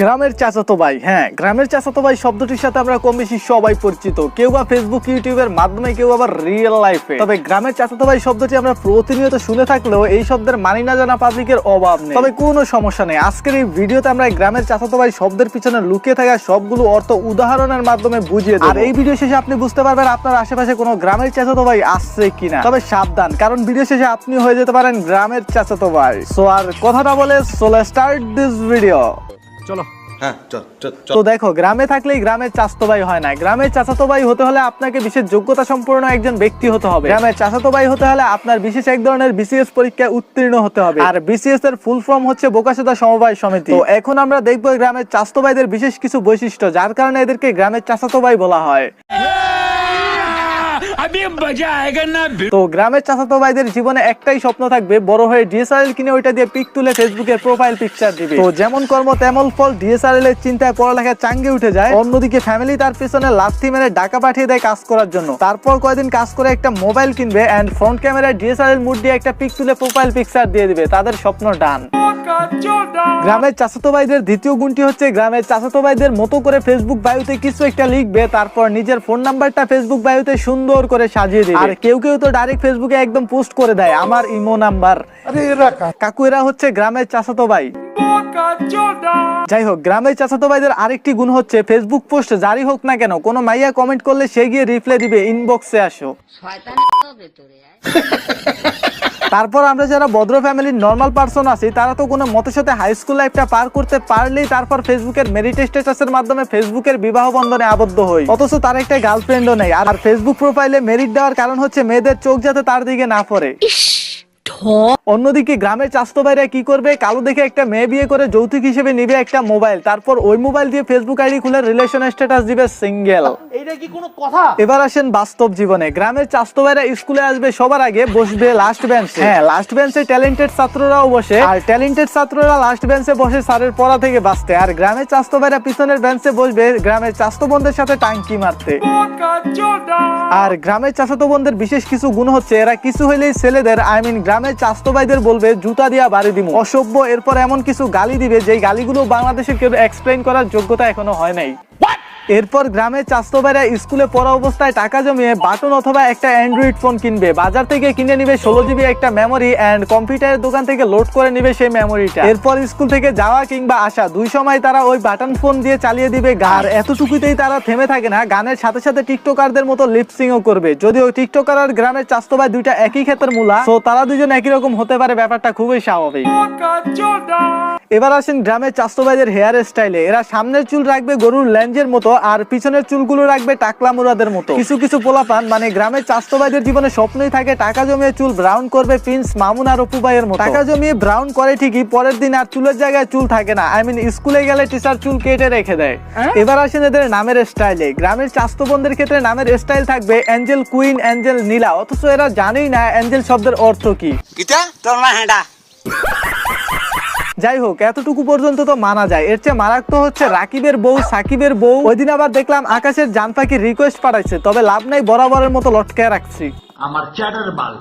গ্রামের চাচাতো ভাই হ্যাঁ গ্রামের চাচাতো ভাই শব্দটির সাথে আমরা কম বেশি সবাই পরিচিত। কেউ বা ফেসবুক ইউটিউবের মাধ্যমে কেউ আবার রিয়েল লাইফে তবে গ্রামের চাচাতো ভাই শব্দটি আমরা প্রতিনিয়ত শুনে থাকলেও এই শব্দের মানি না জানা পাবলিকের অভাব নেই। তবে কোনো সমস্যা নেই। আজকের এই ভিডিওতে আমরা গ্রামের চাচাতো ভাই শব্দের পিছনে লুকিয়ে থাকা সবগুলো অর্থ উদাহরণের মাধ্যমে বুঝিয়ে দেব। আর এই ভিডিও শেষে আপনি বুঝতে পারবেন আপনার আশেপাশে কোনো গ্রামের চাচাতো ভাই আসছে কিনা। তবে সাবধান কারণ ভিডিও শেষে আপনি হয়ে যেতে পারেন গ্রামের চাচাতো ভাই। সো আর কথাটা বলে সোলে স্টার্ট দিস ভিডিও চলো। তো দেখো গ্রামে থাকলেই গ্রামের চাস্তবাই হয় না। গ্রামের চাচাতো হতে হলে আপনাকে বিশেষ যোগ্যতা সম্পূর্ণ একজন ব্যক্তি হতে হবে। গ্রামের চাষাতোবাই হতে হলে আপনার বিশেষ এক ধরনের বিসিএস পরীক্ষায় উত্তীর্ণ হতে হবে। আর বিসিএস এর ফুল ফর্ম হচ্ছে বোকাসেদা সমবায় সমিতি। তো এখন আমরা দেখব গ্রামের চাস্তবাইদের বিশেষ কিছু বৈশিষ্ট্য যার কারণে এদেরকে গ্রামের চাষাতোবাই বলা হয়। তো গ্রামের ভাইদের জীবনে একটাই স্বপ্ন থাকবে, বড় হয়ে ডিএসআরএল কিনে ওইটা দিয়ে পিক তুলে প্রোফাইল পিকচার দিবে। তো যেমন কর্ম, তেমন ফল ডিএসআরএল এর চিন্তায় পড়ালেখা চাঙ্গে উঠে যায়। অন্যদিকে ফ্যামিলি তার পেছনে মেরে টাকা পাঠিয়ে দেয় কাজ করার জন্য। তারপর কয়দিন কাজ করে একটা মোবাইল কিনবে এন্ড ফ্রন্ট ক্যামেরায় ডিএসআরএল মুড দিয়ে একটা পিক তুলে প্রোফাইল পিকচার দিয়ে দিবে। তাদের স্বপ্ন ডান। গ্রামের চাচাতো ভাইদের দ্বিতীয় গুণটি হচ্ছে গ্রামের চাচাতো ভাইদের মতো করে ফেসবুক বায়ুতে কিছু একটা লিখবে, তারপর নিজের ফোন নাম্বারটা ফেসবুক বায়ুতে সুন্দর করে সাজিয়ে দিবে। আর কেউ কেউ তো ডাইরেক্ট ফেসবুকে একদম পোস্ট করে দেয় আমার ইমো নাম্বার কাকু এরা হচ্ছে গ্রামের চাচাতো ভাই। যাই হোক গ্রামের চাচাতো ভাইদের আরেকটি গুণ হচ্ছে ফেসবুক পোস্ট জারি হোক না কেন কোনো মাইয়া কমেন্ট করলে সে গিয়ে রিপ্লাই দিবে ইনবক্সে আসো। তারপর আমরা যারা ভদ্র ফ্যামিলির নর্মাল পার্সন আছি তারা তো কোনো মতের সাথে হাই স্কুল লাইফটা পার করতে পারলেই তারপর ফেসবুকের মেরিট স্ট্যাটাসের মাধ্যমে ফেসবুকের বিবাহ বন্ধনে আবদ্ধ হই। অথচ তার একটা গার্লফ্রেন্ডও নেই আর ফেসবুক প্রোফাইলে মেরিট দেওয়ার কারণ হচ্ছে মেয়েদের চোখ যাতে তার দিকে না পড়ে। অন্যদিকে গ্রামের চাস্তো ভাইরা কি করবে? কালো দেখে একটা মেয়ে বিয়ে করে যৌতুক হিসেবে নিবে একটা মোবাইল। তারপর ওই মোবাইল দিয়ে ফেসবুক আইডি খুলে রিলেশন স্ট্যাটাস দিবে সিঙ্গেল এইটা কি কোনো কথা? এবার আসেন বাস্তব জীবনে। গ্রামের চাস্তো ভাইরা স্কুলে আসবে সবার আগে বসবে লাস্ট বেঞ্চে হ্যাঁ লাস্ট বেঞ্চে ট্যালেন্টেড ছাত্ররাও বসে। আর ট্যালেন্টেড ছাত্ররা লাস্ট বেঞ্চে বসে স্যারের পড়া থেকে বাঁচতে। আর গ্রামের চাস্তো ভাইরা পিছনের বেঞ্চে বসবে গ্রামের চাস্তো বোনদের সাথে টাঙ্কি মারতে। আর গ্রামের চাচাতো বন্ধের বিশেষ কিছু গুণ হচ্ছে এরা কিছু হইলেই ছেলেদের আই মিন গ্রামের চাস্তো ভাইদের বলবে, জুতা দিয়া বাড়ি দিব অসভ্য, এরপর এমন কিছু গালি দিবে, যেই গালিগুলো বাংলাদেশের কেউ এক্সপ্লেন করার যোগ্যতা এখনও হয় নাই। এরপর গ্রামের চাস্তো ভাইরা স্কুলে পড়া অবস্থায় টাকা জমিয়ে বাটন অথবা একটা অ্যান্ড্রয়েড ফোন কিনবে। বাজার থেকে কিনে নিবে ষোলো জিবি একটা মেমোরি অ্যান্ড কম্পিউটারের দোকান থেকে লোড করে নিবে সেই মেমোরিটা এরপর স্কুল থেকে যাওয়া কিংবা আসা, দুই সময় তারা ওই বাটন ফোন দিয়ে চালিয়ে দিবে গান এতটুকুতেই তারা থেমে থাকে না, গানের সাথে সাথে টিকটকারদের মতো লিপসিংও করবে। যদিও টিকটকার আর গ্রামের চাস্তো ভাই দুইটা একই ক্ষেতের মূলা তো তারা দুজন একই রকম হতে পারে, ব্যাপারটা খুবই স্বাভাবিক। এবার আসেন গ্রামের চাস্তো ভাইদের হেয়ার স্টাইলে। এরা সামনের চুল রাখবে গরুর ল্যাঞ্জের মতো আর পিছনের চুলগুলো রাখবে টাকলা মুরাদের মতো। কিছু কিছু পোলাপান মানে গ্রামের চাস্তো জীবনে স্বপ্নই থাকে টাকা জমিয়ে চুল ব্রাউন করবে প্রিন্স মামুন আর অপু ভাইয়ের মতো। টাকা জমিয়ে ব্রাউন করে ঠিকই পরের দিন আর চুলের জায়গায় চুল থাকে না। আই মিন স্কুলে গেলে টিচার চুল কেটে রেখে দেয়। এবার আসেন এদের নামের স্টাইলে। গ্রামের চাস্তো ক্ষেত্রে নামের স্টাইল থাকবে অ্যাঞ্জেল কুইন অ্যাঞ্জেল নীলা। অথচ এরা জানেই না অ্যাঞ্জেল শব্দের অর্থ কি। তোর মা হেঁটা। যাই হোক, এতটুকু পর্যন্ত তো মানা যায়। এর চেয়ে মারাক তো হচ্ছে রাকিবের বউ, সাকিবের বউ। ওই দিন আবার দেখলাম আকাশের জানফাকি রিকোয়েস্ট পাঠাইছে, তবে লাভ নাই, বরাবরের মতো লটকায় রাখছি। আমার চ্যাটার বাল।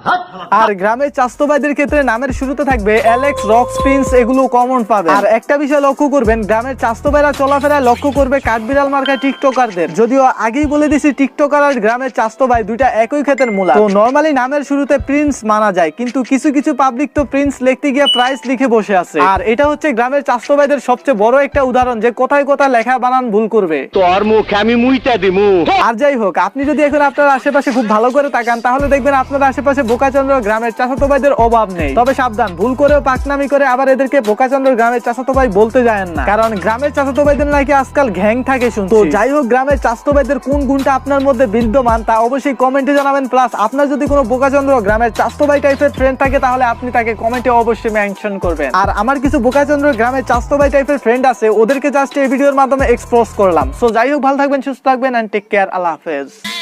আর গ্রামের চাস্তো ভাইদের ক্ষেত্রে নামের শুরুতে থাকবে অ্যালেক্স রক স্প্রিন্স এগুলো কমন পাবে। আর একটা বিষয় লক্ষ্য করবেন গ্রামের চাস্তো ভাইরা চলাফেরায় লক্ষ্য করবে কাঠবিড়াল মার্কায় টিকটকারদের। যদিও আগেই বলে দিছি টিকটকার আর গ্রামের চাস্তো ভাই দুইটা একই ক্ষেতের মূলা। তো নর্মালি নামের শুরুতে প্রিন্স মানা যায় কিন্তু কিছু কিছু পাবলিক তো প্রিন্স লিখতে গিয়ে প্রাইস লিখে বসে আছে। আর এটা হচ্ছে গ্রামের চাস্তো ভাইদের সবচেয়ে বড় একটা উদাহরণ যে কোথায় কোথায় লেখা বানান ভুল করবে। তোর মুখ আমি মুইটা দিমু। আর যাই হোক আপনি যদি এখন আপনার আশেপাশে খুব ভালো করে তাকান তাহলে দেখবেন আপনার আশেপাশে বোকাচন্দ্র গ্রামের চাচাতো ভাইদের অভাব নেই। তবে সাবধান, ভুল করেও পাকনামি করে আবার এদেরকে বোকাচন্দ্র গ্রামের চাচাতো ভাই বলতে যায় না। কারণ গ্রামের চাচাতো ভাইদের নাকি আজকাল ঘ্যাং থাকে শুনছি। তো যাই হোক, গ্রামের চাচাতো ভাইদের কোন গুণটা আপনার মধ্যে বিদ্যমান তা অবশ্যই কমেন্টে জানাবেন। প্লাস আপনার যদি কোনো বোকাচন্দ্র গ্রামের চাচাতো ভাই টাইপের ফ্রেন্ড থাকে, তাহলে আপনি তাকে কমেন্টে অবশ্যই মেনশন করবেন। আর আমার কিছু বোকাচন্দ্র গ্রামের চাচাতো ভাই টাইপের ফ্রেন্ড আছে, ওদেরকে জাস্ট এই ভিডিওর মাধ্যমে এক্সপোজ করলাম। সো যাই হোক, ভালো থাকবেন, সুস্থ থাকবেন এন্ড টেক কেয়ার আল্লাহ হাফেজ।